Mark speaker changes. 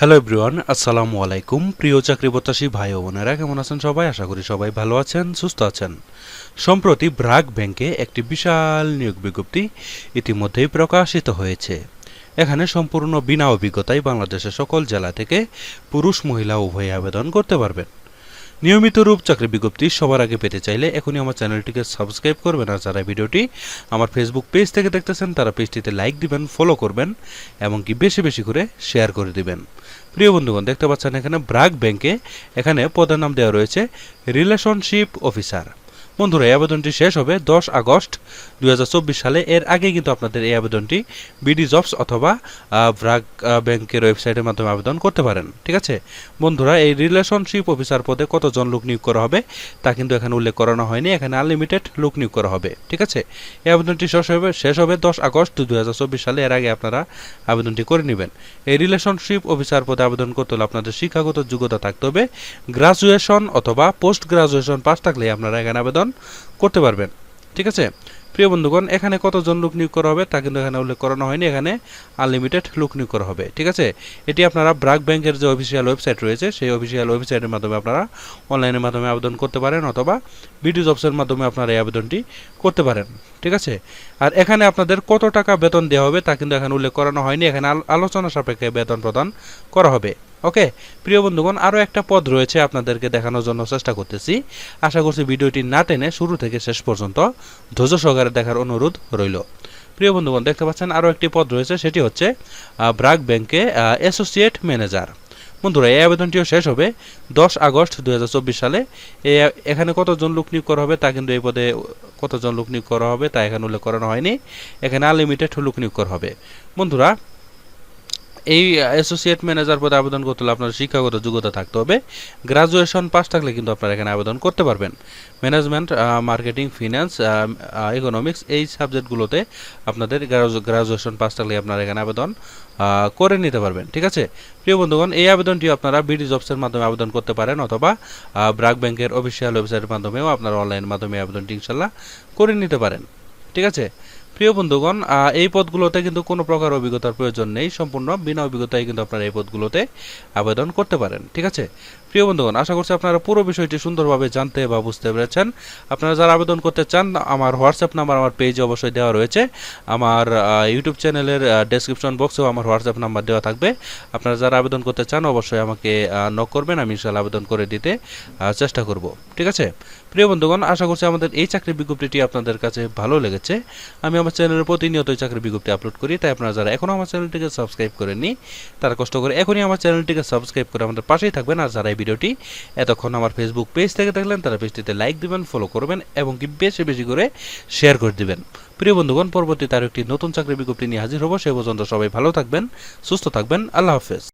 Speaker 1: Hello everyone আসসালামু আলাইকুম। প্রিয় চাকরি প্রত্যাশী ভাই ও বোনেরা, কেমন আছেন সবাই? আশা করি সবাই ভালো আছেন, সুস্থ আছেন। সম্প্রতি ব্রাক ব্যাংকে একটি বিশাল নিয়োগ বিজ্ঞপ্তি ইতিমধ্যেই প্রকাশিত হয়েছে। এখানে সম্পূর্ণ বিনা অভিজ্ঞতায় বাংলাদেশের সকল জেলা থেকে পুরুষ মহিলা উভয়ে আবেদন করতে পারবেন। নিয়মিত রূপ চাকরি বিজ্ঞপ্তি সবার আগে পেতে চাইলে এখনই আমার চ্যানেলটিকে সাবস্ক্রাইব করবেন আর যারা ভিডিওটি আমার ফেসবুক পেজ থেকে দেখতেছেন, তারা পেজটিতে লাইক দিবেন ফলো করবেন এবং কি বেশি বেশি করে শেয়ার করে দিবেন। প্রিয় বন্ধুগণ, দেখতে পাচ্ছেন এখানে ব্রাক ব্যাংকে এখানে পদের নাম দেওয়া রয়েছে রিলেশনশিপ অফিসার বন্ধুরা, এই আবেদনটি শেষ হবে দশ আগস্ট দু হাজার চব্বিশ সালে। এর আগে কিন্তু আপনাদের এই আবেদনটি বিডি জবস অথবা ব্রাক ব্যাংকের ওয়েবসাইটের মাধ্যমে আবেদন করতে পারেন, ঠিক আছে? বন্ধুরা, এই রিলেশনশিপ অফিসার পদে কতজন লোক নিয়োগ করা হবে তা কিন্তু এখানে উল্লেখ করানো হয়নি। এখানে আনলিমিটেড লোক নিয়োগ করা হবে, ঠিক আছে? এই আবেদনটি শেষ হবে শেষ হবে দশ আগস্ট দুই সালে। এর আগে আপনারা আবেদনটি করে নেবেন। এই রিলেশনশিপ অফিসার পদে আবেদন করতে হলে আপনাদের শিক্ষাগত যোগ্যতা থাকতে হবে। গ্রাজুয়েশন অথবা পোস্ট গ্রাজুয়েশন পাস থাকলে আপনারা এখানে আবেদন করতে পারবেন। ঠিক আছে? প্রিয় বন্ধুগণ, এখানে কতজন লোক নিয়োগ করা হবে তা কিন্তু এখানে উল্লেখ করানো হয়নি। এখানে আনলিমিটেড লোক নিয়োগ করা হবে। ঠিক আছে? এটি আপনারা ব্রাক ব্যাংকের যে অফিসিয়াল ওয়েবসাইট রয়েছে, সেই অফিসিয়াল ওয়েবসাইটের মাধ্যমে আপনারা অনলাইনের মাধ্যমে আবেদন করতে পারেন অথবা বিডি জবসের মাধ্যমে আপনারা এই আবেদনটি করতে পারেন। ঠিক আছে? আর এখানে আপনাদের কত টাকা বেতন দেওয়া হবে তা কিন্তু এখানে উল্লেখ করানো হয়নি। এখানে আলোচনা সাপেক্ষে বেতন প্রদান করা হবে। ওকে, প্রিয় বন্ধুগণ আরও একটা পদ রয়েছে আপনাদেরকে দেখানোর জন্য চেষ্টা করতেছি। আশা করছি ভিডিওটি না টেনে শুরু থেকে শেষ পর্যন্ত ধৈর্য সহকারে দেখার অনুরোধ রইল। প্রিয় বন্ধুগণ, দেখতে পাচ্ছেন আরও একটি পদ রয়েছে, সেটি হচ্ছে ব্রাক ব্যাংকে অ্যাসোসিয়েট ম্যানেজার। বন্ধুরা, এই আবেদনটিও শেষ হবে দশ আগস্ট দুই হাজার চব্বিশ সালে। এ, এখানে কতজন লোক নিয়োগ করা হবে তা কিন্তু এই পদে কতজন লোক নিয়োগ করা হবে তা এখানে উল্লেখ করানো হয়নি। এখানে আনলিমিটেড লোক নিয়োগ করা হবে। বন্ধুরা এই অ্যাসোসিয়েট ম্যানেজার পদে আবেদন করতে হলে আপনার শিক্ষাগত যোগ্যতা থাকতে হবে। গ্রাজুয়েশন পাস থাকলে কিন্তু আপনারা এখানে আবেদন করতে পারবেন। ম্যানেজমেন্ট মার্কেটিং ফিনান্স ইকোনমিক্স এই সাবজেক্টগুলোতে আপনাদের গ্রাজুয়েশন পাস থাকলে আপনারা এখানে আবেদন করে নিতে পারবেন, ঠিক আছে? প্রিয় বন্ধুগণ, এই আবেদনটি আপনারা বিডি জবসের মাধ্যমে আবেদন করতে পারেন অথবা ব্রাক ব্যাংকের অফিসিয়াল ওয়েবসাইটের মাধ্যমেও আপনারা অনলাইনের মাধ্যমে আবেদনটি ইনশাল্লাহ করে নিতে পারেন, ঠিক আছে? প্রিয় বন্ধুগণ এই পদগুলোতে কিন্তু কোনো প্রকার অভিজ্ঞতার প্রয়োজন নেই। সম্পূর্ণ বিনা অভিজ্ঞতায় কিন্তু আপনারা এই পদগুলোতে আবেদন করতে পারেন। ঠিক আছে? প্রিয় বন্ধুগণ, আশা করছি আপনারা পুরো বিষয়টি সুন্দরভাবে জানতে বা বুঝতে পেরেছেন। আপনারা যারা আবেদন করতে চান, আমার হোয়াটসঅ্যাপ নাম্বার আমার পেজে অবশ্যই দেওয়া রয়েছে। আমার ইউটিউব চ্যানেলের ডেসক্রিপশন বক্সেও আমার হোয়াটসঅ্যাপ নাম্বার দেওয়া থাকবে। আপনারা যারা আবেদন করতে চান, অবশ্যই আমাকে নক করবেন, আমি ইনশাল্লাহ আবেদন করে দিতে চেষ্টা করব। ঠিক আছে? প্রিয় বন্ধুগণ, আশা করছি আমাদের এই চাকরি বিজ্ঞপ্তিটি আপনাদের কাছে ভালো লেগেছে। আমি আমার চ্যানেলের প্রতিনিয়ত এই চাকরির বিজ্ঞপ্তি আপলোড করি, তাই আপনারা যারা এখনও আমার চ্যানেলটিকে সাবস্ক্রাইব করেননি, তারা কষ্ট করে এখনই আমার চ্যানেলটিকে সাবস্ক্রাইব করে আমাদের পাশেই থাকবেন। আর যারা ভিডিওটি এতক্ষণ আমার ফেসবুক পেজ থেকে দেখলেন, তারা পেজটিতে লাইক দিবেন ফলো করবেন এবং কি বেশি বেশি করে শেয়ার করে দিবেন। প্রিয় বন্ধুগণ, পরবর্তীতে আরও একটি নতুন চাকরি বিজ্ঞপ্তি নিয়ে হাজির হব, সে পর্যন্ত সবাই ভালো থাকবেন, সুস্থ থাকবেন, আল্লাহ হাফেজ।